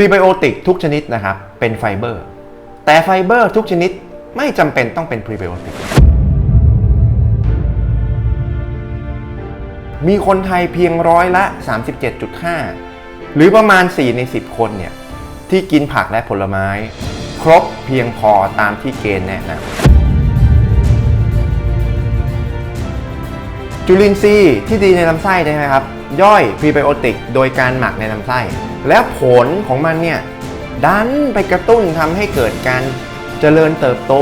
พรีไบโอติกทุกชนิดนะครับเป็นไฟเบอร์ แต่ไฟเบอร์ทุกชนิดไม่จำเป็นต้องเป็นพรีไบโอติกมีคนไทยเพียงร้อยละ 37.5 หรือประมาณ 4 ใน 10 คนเนี่ย ที่กินผักและผลไม้ ครบเพียงพอตามที่เกณฑ์แนะนำจุลินทรีย์ที่ดีในลำไส้ใช่ไหมครับ ย่อยพรีไบโอติกโดยการหมักในลำไส้ แล้วผลของมันเนี่ยดันไปกระตุ้นทำให้เกิดการเจริญเติบโต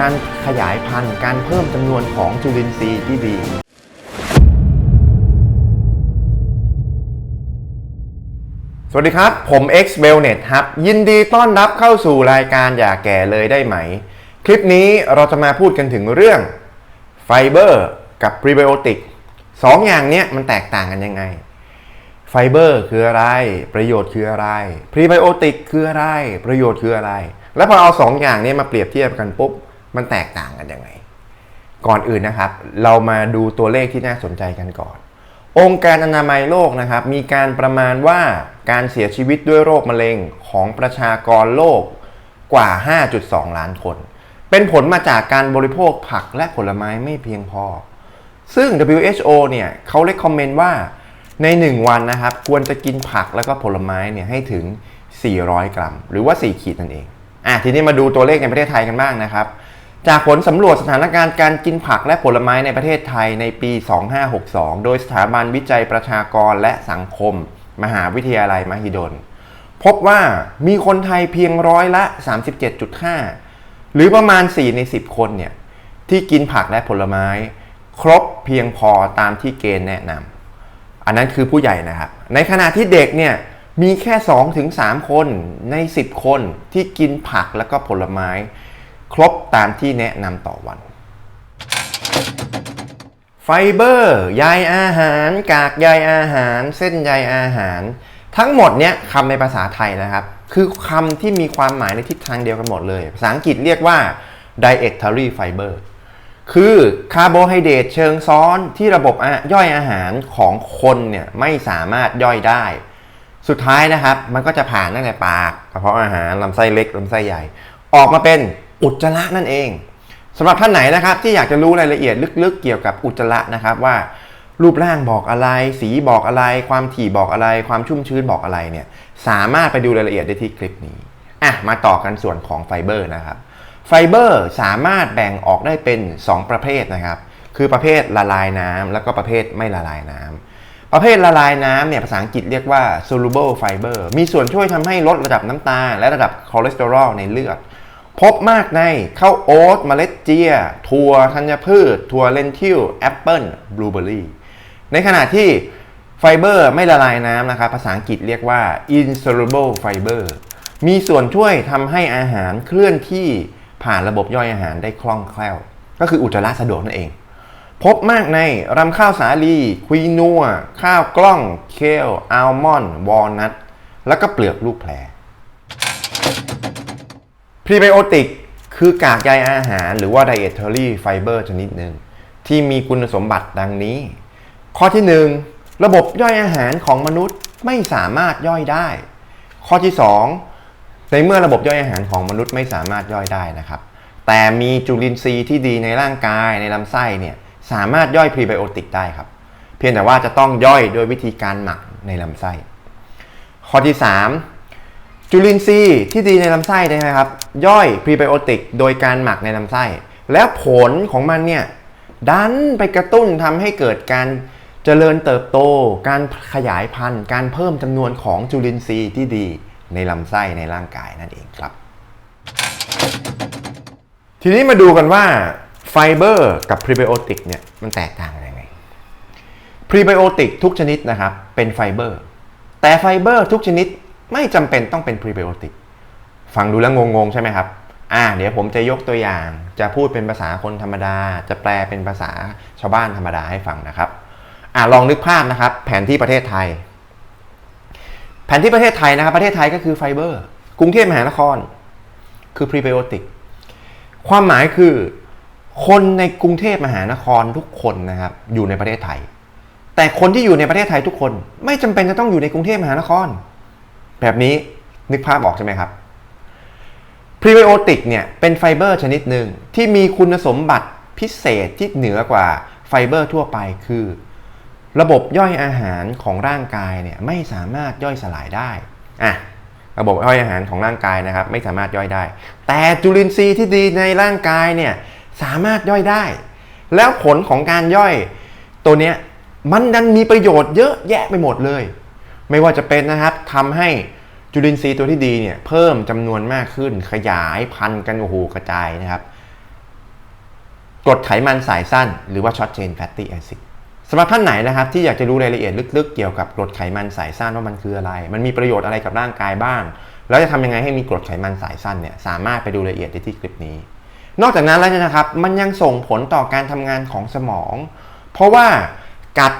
การขยายพันธุ์ การเพิ่มจำนวนของจุลินทรีย์ที่ดีสวัสดีครับ ผม X w e l l n e t ครับ ยินดีต้อนรับเข้าสู่รายการอย่าแก่เลยได้ไหม คลิปนี้เราจะมาพูดกันถึงเรื่องไฟเบอร์กับพรีไบโอติก สองอย่างเนี้ยมันแตกต่างกันยังไง ไฟเบอร์คืออะไร ประโยชน์คืออะไร พรีไบโอติกคืออะไร ประโยชน์คืออะไร แล้วพอเอาสองอย่างนี้มาเปรียบเทียบกันปุ๊บ มันแตกต่างกันยังไง ก่อนอื่นนะครับ เรามาดูตัวเลขที่น่าสนใจกันก่อน องค์การอนามัยโลกนะครับ มีการประมาณว่าการเสียชีวิตด้วยโรคมะเร็งของประชากรโลกกว่า 5.2 ล้านคน เป็นผลมาจากการบริโภคผักและผลไม้ไม่เพียงพอ ซึ่ง WHO เนี่ยเขาเล c คอมเมนต์ว่าใน 1 วันนะครับ ควรจะกินผักแล้วก็ผลไม้เนี่ยให้ถึง 400 กรัม หรือว่า 4 ขีดนั่นเองอะทีนี้มาดูตัวเลขในประเทศไทยกันบ้างนะครับ จากผลสำรวจสถานการณ์การกินผักและผลไม้ในประเทศไทยในปี 2562 โดยสถาบันวิจัยประชากรและสังคม มหาวิทยาลัยมหิดล พบว่ามีคนไทยเพียงร้อยละ 37.5 หรือประมาณ 4 ใน 10 คนเนี่ยที่กินผักและผลไม้ ครบเพียงพอตามที่เกณฑ์แนะนำอันนั้นคือผู้ใหญ่นะครับ ในขณะที่เด็กเนี่ยมีแค่2-3คนใน 10 คนที่กินผักแล้วก็ผลไม้ ครบตามที่แนะนำต่อวัน ไฟเบอร์ใยอาหาร กากใยอาหาร เส้นใยอาหาร ทั้งหมดเนี้ยคำในภาษาไทยนะครับ คือคำที่มีความหมายในทิศทางเดียวกันหมดเลย ภาษาอังกฤษเรียกว่า dietary fiber คือคาร์โบไฮเดรตเชิงซ้อนที่ระบบะย่อยอาหารของคนเนี่ยไม่สามารถย่อยได้ สุดท้ายนะครับมันก็จะผ่านตั้งแต่ปากกระเพาะอาหารลำไส้เล็กลำไส้ใหญ่ ออกมาเป็นอุจจาระนั่นเองสำหรับท่านไหนนะครับที่อยากจะรู้รายละเอียดลึกๆเกี่ยวกับอุจจาระนะครับว่า รูปร่างบอกอะไร สีบอกอะไร ความถี่บอกอะไร ความชุ่มชื้นบอกอะไรเนี่ยสามารถไปดูรายละเอียดได้ที่คลิปนี้อะมาต่อกันส่วนของไฟเบอร์นะครับ ไฟเบอร์สามารถแบ่งออกได้เป็น 2 ประเภทนะครับ คือประเภทละลายน้ำแล้วก็ประเภทไม่ละลายน้ำประเภทละลายน้ำเนี่ยภาษาอังกฤษเรียกว่า soluble fiber มีส่วนช่วยทำให้ลดระดับน้ำตาลและระดับคอเลสเตอรอลในเลือด พบมากในข้าวโอ๊ตเมล็ดเจีย ถั่วธัญพืช ถั่วเลนทิลแอปเปิลบลูเบอร์รี่ในขณะที่ไฟเบอร์ไม่ละลายน้ำนะครับภาษาอังกฤษเรียกว่า insoluble fiber มีส่วนช่วยทำให้อาหารเคลื่อนที่ ผ่านระบบย่อยอาหารได้คล่องแคล่ว ก็คืออุจจาระสะดวกนั่นเอง พบมากในรำข้าวสาลีควีนัว ข้าวกล้อง เคลอัลมอนด์วอลนัทแล้วก็เปลือกลูกแพรพรีไบโอติกคือกากใยอาหารหรือว่า dietary fiber ชนิดหนึ่งที่มีคุณสมบัติดังนี้ ข้อที่ 1 ระบบย่อยอาหารของมนุษย์ไม่สามารถย่อยได้ ข้อที่ 2 ในเมื่อระบบย่อยอาหารของมนุษย์ไม่สามารถย่อยได้นะครับ แต่มีจุลินทรีย์ที่ดีในร่างกายในลำไส้เนี่ยสามารถย่อยพรีไบโอติกได้ครับ เพียงแต่ว่าจะต้องย่อยโดยวิธีการหมักในลำไส้ ข้อที่ 3 จุลินทรีย์ที่ดีในลำไส้ใช่ไหมครับ ย่อยพรีไบโอติกโดยการหมักในลำไส้ แล้วผลของมันเนี่ยดันไปกระตุ้นทำให้เกิดการเจริญเติบโต การขยายพันธุ์ การเพิ่มจำนวนของจุลินทรีย์ที่ดี ในลำไส้ในร่างกายนั่นเองครับ ทีนี้มาดูกันว่าไฟเบอร์กับพรีไบโอติกเนี่ยมันแตกต่างกันยังไงพรีไบโอติกทุกชนิดนะครับเป็นไฟเบอร์แต่ไฟเบอร์ทุกชนิดไม่จำเป็นต้องเป็นพรีไบโอติกฟังดูแล้วงงๆใช่ไหมครับอ่าเดี๋ยวผมจะยกตัวอย่างจะพูดเป็นภาษาคนธรรมดา จะแปลเป็นภาษาชาวบ้านธรรมดาให้ฟังนะครับอ่าลองนึกภาพนะครับ แผนที่ประเทศไทย แผนที่ประเทศไทยนะครับประเทศไทยก็คือไฟเบอร์กรุงเทพมหานคร คือพรีไบโอติกความหมายคือคนในกรุงเทพมหานครทุกคนนะครับอยู่ในประเทศไทย แต่คนที่อยู่ในประเทศไทยทุกคน ไม่จำเป็นจะต้องอยู่ในกรุงเทพมหานคร แบบนี้นึกภาพออกใช่ไหมครับพรีไบโอติกเนี่ยเป็นไฟเบอร์ชนิดหนึ่งที่มีคุณสมบัติพิเศษที่เหนือกว่าไฟเบอร์ทั่วไปคือ ระบบย่อยอาหารของร่างกายเนี่ยไม่สามารถย่อยสลายได้อะระบบย่อยอาหารของร่างกายนะครับ ไม่สามารถย่อยได้ แต่จุลินทรีย์ที่ดีในร่างกายเนี่ยสามารถย่อยได้ แล้วผลของการย่อยตัวเนี้ยมันดันมีประโยชน์เยอะแยะไปหมดเลย ไม่ว่าจะเป็นนะครับทำให้จุลินทรีย์ตัวที่ดีเนี่ยเพิ่มจำนวนมากขึ้นขยายพันธุ์กันโอ้โหกระจายนะครับกรดไขมันสายสั้น หรือว่าช็อตเชนแฟตตี้แอซิด สำหรับท่านไหนนะครับที่อยากจะรู้รายละเอียดลึกๆ เกี่ยวกับกรดไขมันสายสั้นว่ามันคืออะไร มันมีประโยชน์อะไรกับร่างกายบ้าง แล้วจะทำยังไงให้มีกรดไขมันสายสั้นเนี่ยสามารถไปดูรายละเอียดได้ที่คลิปนี้ นอกจากนั้นแล้วนะครับ มันยังส่งผลต่อการทำงานของสมอง เพราะว่ากัด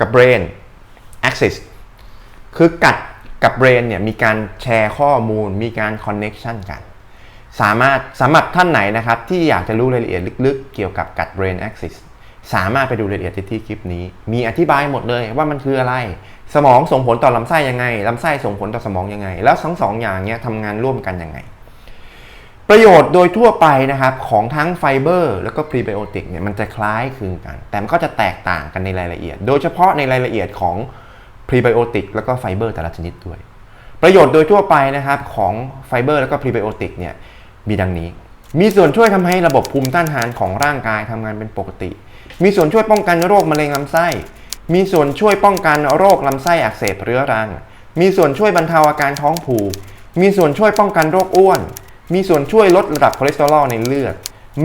กับ brain axis คือกัดกับ brain เนี่ยมีการแชร์ข้อมูล มีการ connection กัน สามารถสำหรับท่านไหนนะครับที่อยากจะรู้รายละเอียดลึกๆ เกี่ยวกับกัด brain axis สามารถไปดูรายละเอียดที่ที่คลิปนี้ มีอธิบายหมดเลยว่ามันคืออะไร สมองส่งผลต่อลำไส้ยังไงลำไส้ส่งผลต่อสมองยังไง แล้วทั้งสองอย่างเนี้ยทำงานร่วมกันยังไง ประโยชน์โดยทั่วไปนะครับของทั้งไฟเบอร์แล้วก็พรีไบโอติกเนี่ยมันจะคล้ายคลึงกัน แต่มันก็จะแตกต่างกันในรายละเอียด โดยเฉพาะในรายละเอียดของพรีไบโอติกแล้วก็ไฟเบอร์แต่ละชนิดด้วย ประโยชน์โดยทั่วไปนะครับของไฟเบอร์แล้วก็พรีไบโอติกเนี่ยมีดังนี้ มีส่วนช่วยทำให้ระบบภูมิต้านทานของร่างกายทำงานเป็นปกติ มีส่วนช่วยป้องกันโรคมะเร็งลำไส้ มีส่วนช่วยป้องกันโรคลำไส้อักเสบเรื้อรัง มีส่วนช่วยบรรเทาอาการท้องผูก มีส่วนช่วยป้องกันโรคอ้วน มีส่วนช่วยลดระดับคอเลสเตอรอลในเลือด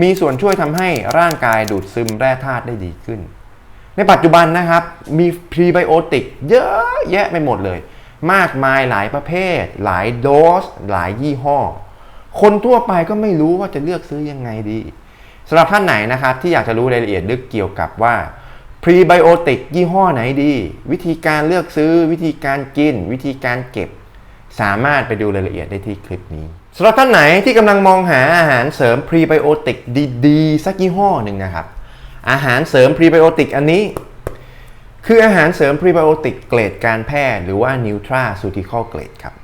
มีส่วนช่วยทำให้ร่างกายดูดซึมแร่ธาตุได้ดีขึ้น ในปัจจุบันนะครับ มีพรีไบโอติกเยอะแยะไปหมดเลย มากมายหลายประเภท หลายโดส หลายยี่ห้อ คนทั่วไปก็ไม่รู้ว่าจะเลือกซื้อยังไงดี สำหรับท่านไหนนะครับที่อยากจะรู้รายละเอียดลึกเกี่ยวกับว่าพรีไบโอติกยี่ห้อไหนดี วิธีการเลือกซื้อวิธีการกิน วิธีการเก็บ สามารถไปดูรายละเอียดได้ที่คลิปนี้สำหรับท่านไหนที่กำลังมองหาอาหารเสริมพรีไบโอติกดีๆสักยี่ห้อหนึ่งนะครับ อาหารเสริมพรีไบโอติกอันนี้ คืออาหารเสริมพรีไบโอติกเกรดการแพทย์หรือว่า Nutraceutical Grade ครับ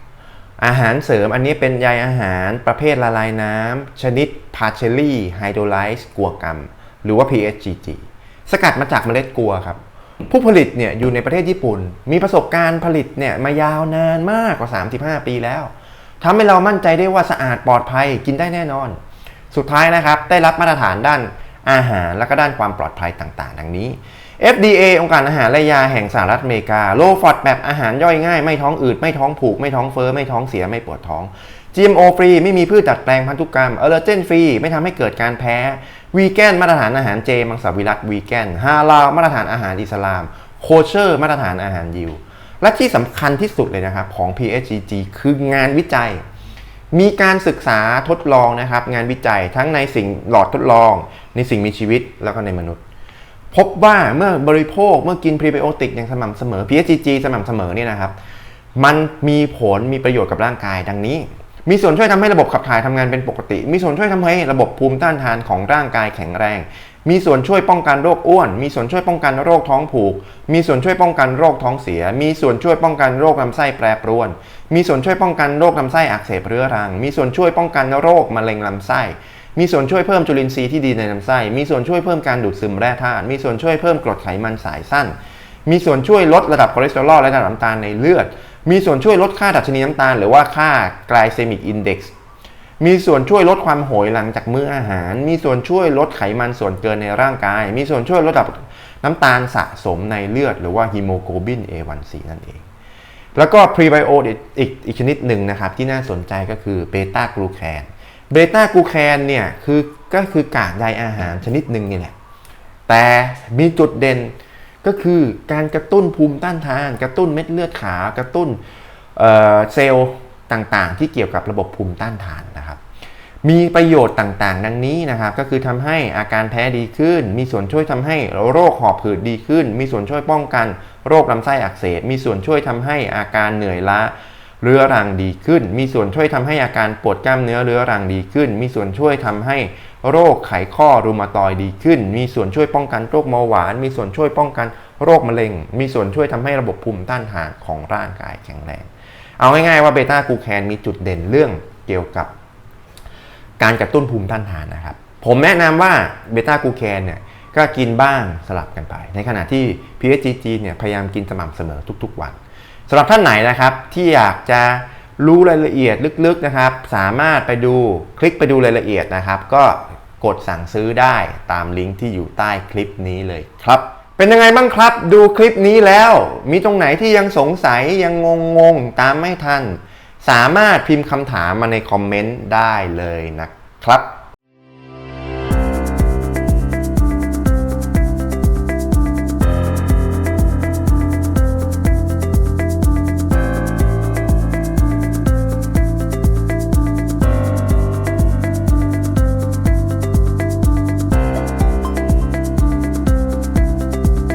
อาหารเสริมอันนี้เป็นใยอาหารประเภทละลายน้ำ ชนิด partially hydrolyzed กัวกรรม หรือว่า PSGG สกัดมาจากเมล็ดกัวครับ ผู้ผลิตเนี่ยอยู่ในประเทศญี่ปุ่น มีประสบการณ์ผลิตเนี่ยมายาวนานมากกว่า 35 ปีแล้วทำให้เรามั่นใจได้ว่าสะอาดปลอดภัยกินได้แน่นอน สุดท้ายนะครับ ได้รับมาตรฐานด้านอาหารและก็ด้านความปลอดภัยต่างๆ ดังนี้ FDA องค์การอาหารและยาแห่งสหรัฐอเมริกา โลฟอดแบบอาหารย่อยง่าย ไม่ท้องอืด ไม่ท้องผูก ไม่ท้องเฟ้อ ไม่ท้องเสีย ไม่ปวดท้อง GMO ฟรี ไม่มีพืชดัดแปลงพันธุกรรมเออร์เจนฟรี ไม่ทำให้เกิดการแพ้ วีแกนมาตรฐานอาหารเจ มังสวิรัตวีแกน ฮาลาลมาตรฐานอาหารอิสลาม โคเชอร์มาตรฐานอาหารยิว และที่สำคัญที่สุดเลยนะครับของ PSGG คืองานวิจัย มีการศึกษาทดลองนะครับงานวิจัยทั้งในสิ่งหลอดทดลอง ในสิ่งมีชีวิตแล้วก็ในมนุษย์ พบว่าเมื่อบริโภคเมื่อกินพรีไบโอติกอย่างสม่ำเสมอ PSGG สม่ำเสมอเนี่ยนะครับ มันมีผลมีประโยชน์กับร่างกายดังนี้ มีส่วนช่วยทำให้ระบบขับถ่ายทำงานเป็นปกติ มีส่วนช่วยทำให้ระบบภูมิต้านทานของร่างกายแข็งแรง มีส่วนช่วยป้องกันโรคอ้วน มีส่วนช่วยป้องกันโรคท้องผูก มีส่วนช่วยป้องกันโรคท้องเสีย มีส่วนช่วยป้องกันโรคลำไส้แปรปรวน มีส่วนช่วยป้องกันโรคลำไส้อักเสบเรื้อรัง มีส่วนช่วยป้องกันโรคมะเร็งลำไส้ มีส่วนช่วยเพิ่มจุลินทรีย์ที่ดีในลำไส้ มีส่วนช่วยเพิ่มการดูดซึมแร่ธาตุ มีส่วนช่วยเพิ่มกรดไขมันสายสั้น มีส่วนช่วยลดระดับคอเลสเตอรอลและระดับน้ำตาลในเลือด มีส่วนช่วยลดค่าดัชนีน้ำตาล หรือว่าค่า glycemic index มีส่วนช่วยลดความโหยหลังจากมื้ออาหาร มีส่วนช่วยลดไขมันส่วนเกินในร่างกาย มีส่วนช่วยลดระดับน้ำตาลสะสมในเลือด หรือว่าฮีโมโกลบิน A1C นั่นเอง แล้วก็พรีไบโอติกอีกชนิดหนึ่งนะครับที่น่าสนใจก็คือเบต้ากลูแคน เบต้ากูแคนเนี่ยคือก็คือกากใยอาหารชนิดหนึ่งนี่แหละ แต่มีจุดเด่นก็คือการกระตุ้นภูมิต้านทาน กระตุ้นเม็ดเลือดขาว กระตุ้นเซลล์ต่างๆ ที่เกี่ยวกับระบบภูมิต้านทานนะครับ มีประโยชน์ต่างๆ ดังนี้นะครับ ก็คือทำให้อาการแพ้ดีขึ้น มีส่วนช่วยทำให้โรคหอบหืดดีขึ้น มีส่วนช่วยป้องกัน โรคลำไส้อักเสบ มีส่วนช่วยทำให้อาการเหนื่อยล้า เรื้อรังดีขึ้น มีส่วนช่วยทำให้อาการปวดกล้ามเนื้อเรื้อรังดีขึ้น มีส่วนช่วยทำให้โรคไขข้อรูมาตอยดีขึ้น มีส่วนช่วยป้องกันโรคเบาหวาน มีส่วนช่วยป้องกันโรคมะเร็ง มีส่วนช่วยทำให้ระบบภูมิต้านทานของร่างกายแข็งแรง เอาง่ายๆว่าเบต้ากูแคนมีจุดเด่นเรื่องเกี่ยวกับ การกระตุ้นภูมิต้านทานนะครับ ผมแนะนำว่าเบต้ากูแคนเนี่ยก็กินบ้างสลับกันไป ในขณะที่ PSGG เนี่ยพยายามกินสม่ำเสมอทุก ๆ วัน สำหรับท่านไหนนะครับที่อยากจะรู้รายละเอียดลึกๆนะครับ สามารถไปดูคลิกไปดูรายละเอียดนะครับ ก็กดสั่งซื้อได้ตามลิงก์ที่อยู่ใต้คลิปนี้เลยครับ เป็นยังไงบ้างครับ ดูคลิปนี้แล้ว มีตรงไหนที่ยังสงสัยยังงงๆตามไม่ทัน สามารถพิมพ์คำถามมาในคอมเมนต์ได้เลยนะครับ